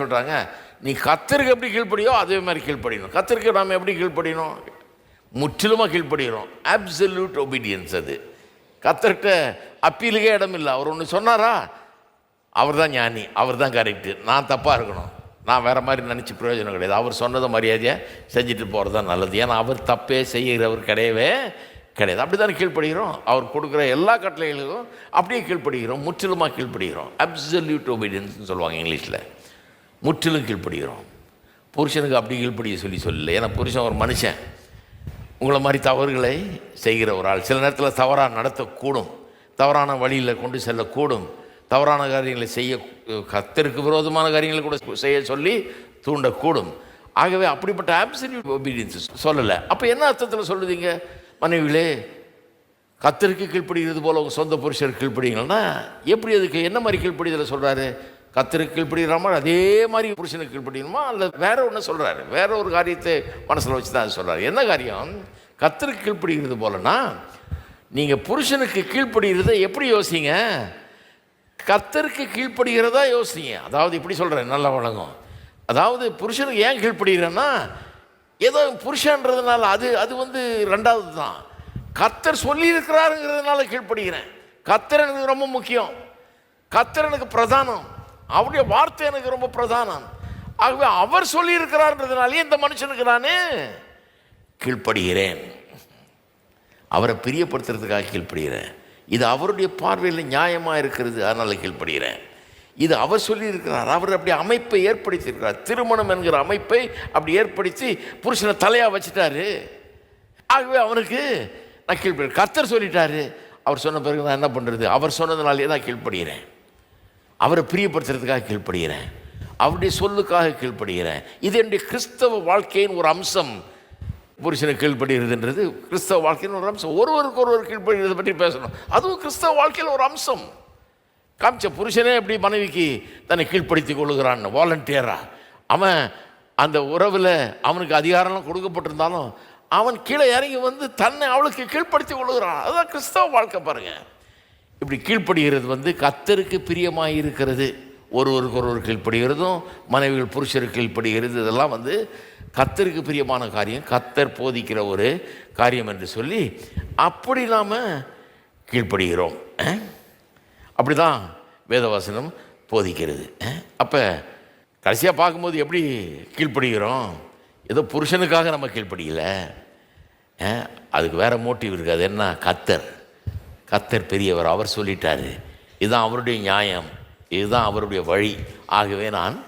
சொல்கிறாங்க நீ கத்தருக்கு எப்படி கீழ்ப்படியோ அதே மாதிரி கீழ்ப்படியணும். கத்தருக்கு நாம் எப்படி கீழ்ப்படியணும்? முற்றிலுமாக கீழ்ப்படிகிறோம் அப்சல்யூட் ஒபீடியன்ஸ் அது. கத்தர்கிட்ட அப்பீலுக்கே இடம் இல்லை. அவர் ஒன்று சொன்னாரா? அவர் தான் ஞானி. அவர் தான் கரெக்டு நான் தப்பாக இருக்கணும். நான் வேறு மாதிரி நினச்சி பிரயோஜனம் கிடையாது. அவர் சொன்னதை மரியாதையாக செஞ்சுட்டு போகிறது தான் நல்லது. ஏன்னா அவர் தப்பே செய்கிறவர் கிடையவே கிடையாது. அப்படி தானே கீழ்ப்படுகிறோம்? அவர் கொடுக்குற எல்லா கட்டளைகளுக்கும் அப்படியே கீழ்ப்படுகிறோம். முற்றிலுமாக கீழ்ப்படுகிறோம். அப்சல்யூட் ஒபீடியன்ஸ்னு சொல்லுவாங்க இங்கிலீஷில். முற்றிலும் கீழ்ப்படுகிறோம். புருஷனுக்கு அப்படி கீழ்ப்படிய சொல்லி சொல்லல. ஏன்னா புருஷன் ஒரு மனுஷன். உங்களை மாதிரி தவறுகளை செய்கிற ஒரு ஆள் சில நேரத்தில் தவறாக நடத்தக்கூடும். தவறான வழியில் கொண்டு செல்லக்கூடும். தவறான காரியங்களை செய்ய கத்தருக்கு விரோதமான காரியங்களை கூட செய்ய சொல்லி தூண்டக்கூடும். ஆகவே அப்படிப்பட்ட ஆப்சல்யூட் ஒபீடியன்ஸ் சொல்லலை. அப்போ என்ன அர்த்தத்தில் சொல்லுதீங்க? மனைவிகளே கத்தருக்கு கீழ்ப்படுகிறது போல் உங்கள் சொந்த புருஷருக்கு கீழ்ப்படுவீங்கன்னா எப்படி அதுக்கு என்ன மாதிரி கீழ்ப்படிதலை சொல்கிறாரு கத்தருக்கு கீழ்ப்படுகிற அதே மாதிரி புருஷனுக்கு கீழ்ப்படியணுமா அல்ல வேற ஒன்று சொல்கிறாரு வேற ஒரு காரியத்தை மனசில் வச்சு தான் சொல்கிறார் என்ன காரியம்? கத்தருக்கு கீழ்ப்படுகிறது போலனா நீங்கள் புருஷனுக்கு கீழ்ப்படுகிறத எப்படி யோசிங்க? கத்தருக்கு கீழ்ப்படுகிறதா யோசிங்க. அதாவது இப்படி சொல்கிறேன் நல்லா வழங்கும் அதாவது புருஷனுக்கு ஏன் கீழ்ப்படுகிறேன்னா ஏதோ புருஷன்றதுனால அது அது வந்து ரெண்டாவது தான் கத்தர் சொல்லியிருக்கிறாருங்கிறதுனால கீழ்ப்படுகிறேன். கத்தர் எனக்கு ரொம்ப முக்கியம். கத்தர் எனக்கு பிரதானம். அவருடைய வார்த்தை எனக்கு ரொம்ப பிரதானம். ஆகவே அவர் சொல்லியிருக்கிறார்ன்றதுனாலே இந்த மனுஷனுக்கு நான் கீழ்ப்படுகிறேன். அவரை பிரியப்படுத்துறதுக்காக கீழ்ப்படுகிறேன். இது அவருடைய பார்வையில் நியாயமாக இருக்கிறது அதனால் கீழ்ப்படுகிறேன். இது அவர் சொல்லியிருக்கிறார். அவர் அப்படி அமைப்பை ஏற்படுத்தியிருக்கிறார். திருமணம் என்கிற அமைப்பை அப்படி ஏற்படுத்தி புருஷனை தலையாக வச்சுட்டாரு. ஆகவே அவனுக்கு நான் கீழ்ப்படுகிறேன். கத்தர் சொல்லிட்டாரு. அவர் சொன்ன பிறகு நான் என்ன பண்ணுறது அவர் சொன்னதுனாலே நான் கீழ்ப்படுகிறேன். அவரை பிரியப்படுத்துறதுக்காக கீழ்ப்படுகிறேன். அவருடைய சொல்லுக்காக கீழ்ப்படுகிறேன். இது என்னுடைய கிறிஸ்தவ வாழ்க்கையின் ஒரு அம்சம். புருஷனை கீழ்ப்படுகிறதுன்றது கிறிஸ்தவ வாழ்க்கையின் ஒரு அம்சம். ஒருவருக்கு ஒருவர் கீழ்ப்படுகிறது பற்றி பேசணும். அதுவும் கிறிஸ்தவ வாழ்க்கையில் ஒரு அம்சம். காமிச்ச புருஷனே எப்படி மனைவிக்கு தன்னை கீழ்ப்படுத்தி கொள்ளுகிறான் வாலண்டியராக அவன் அந்த உறவில் அவனுக்கு அதிகாரம்லாம் கொடுக்கப்பட்டிருந்தாலும் அவன் கீழே இறங்கி வந்து தன்னை அவளுக்கு கீழ்ப்படுத்தி கொள்ளுகிறான். அதுதான் கிறிஸ்தவ வாழ்க்கை பாருங்கள் இப்படி கீழ்ப்படுகிறது வந்து கத்தருக்கு பிரியமாக இருக்கிறது ஒருவருக்கு ஒருவர் கீழ்ப்படுகிறதும் மனைவிகள் புருஷருக்கு கீழ்ப்படுகிறது. இதெல்லாம் வந்து கத்தருக்கு பிரியமான காரியம். கத்தர் போதிக்கிற ஒரு காரியம் என்று சொல்லி அப்படி நாம் கீழ்ப்படுகிறோம். அப்படி தான் வேதவாசனம் போதிக்கிறது. அப்போ கடைசியாக பார்க்கும்போது எப்படி கீழ்ப்படுகிறோம்? ஏதோ புருஷனுக்காக நம்ம கீழ்ப்படியல. அதுக்கு வேறு மோட்டிவ் இருக்குது அது என்ன? கத்தர். கத்தர் பெரியவர் அவர் சொல்லிட்டாரு. இதுதான் அவருடைய நியாயம். இதுதான் அவருடைய வழி. ஆகவே நான்